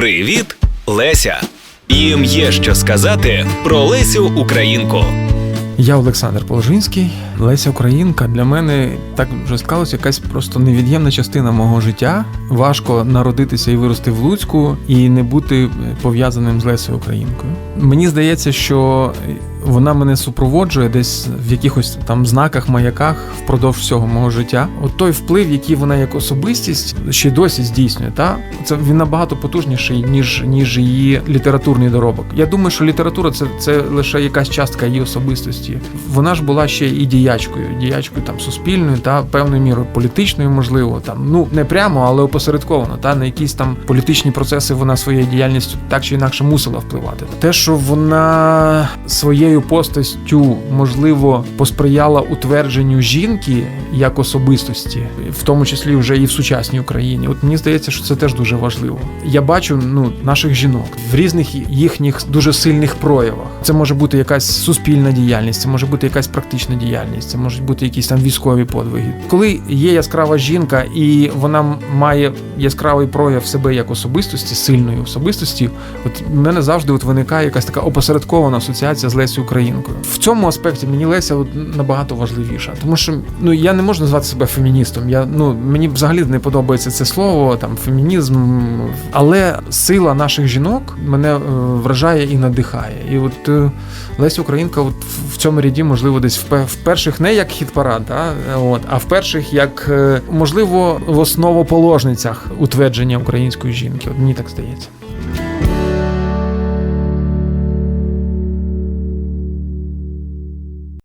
Привіт, Леся! Їм є що сказати про Лесю Українку. Я Олександр Положинський, Леся Українка. Для мене так вже склалося якась просто невід'ємна частина мого життя. Важко народитися і вирости в Луцьку і не бути пов'язаним з Лесею Українкою. Мені здається, що вона мене супроводжує десь в якихось там знаках, маяках впродовж всього мого життя. От той вплив, який вона як особистість ще й досі здійснює, та це він набагато потужніший ніж ніж її літературний доробок. Я думаю, що література це, це лише якась частка її особистості. Вона ж була ще і діячкою, діячкою там суспільною та певною мірою політичною, можливо, там ну не прямо, але опосередковано. Та на якісь там політичні процеси вона своєю діяльністю так чи інакше мусила впливати. Те, що вона своєю постаттю можливо посприяла утвердженню жінки як особистості, в тому числі вже і в сучасній Україні. От мені здається, що це теж дуже важливо. Я бачу ну наших жінок в різних їхніх дуже сильних проявах. Це може бути якась суспільна діяльність, це може бути якась практична діяльність, це можуть бути якісь там військові подвиги. Коли є яскрава жінка і вона має яскравий прояв себе як особистості, сильної особистості, от в мене завжди от виникає якась така опосередкована асоціація з Лесю Українкою. В цьому аспекті мені Леся набагато важливіша, тому що ну я не можу назвати себе феміністом. Я ну мені взагалі не подобається це слово, там фемінізм, але сила наших жінок мене е, вражає і надихає. І от е, Леся Українка, от в цьому ряді, можливо, десь в, перших не як хіт-парад, да, от, а в перших як е, можливо в основоположницях утвердження української жінки. От мені так здається.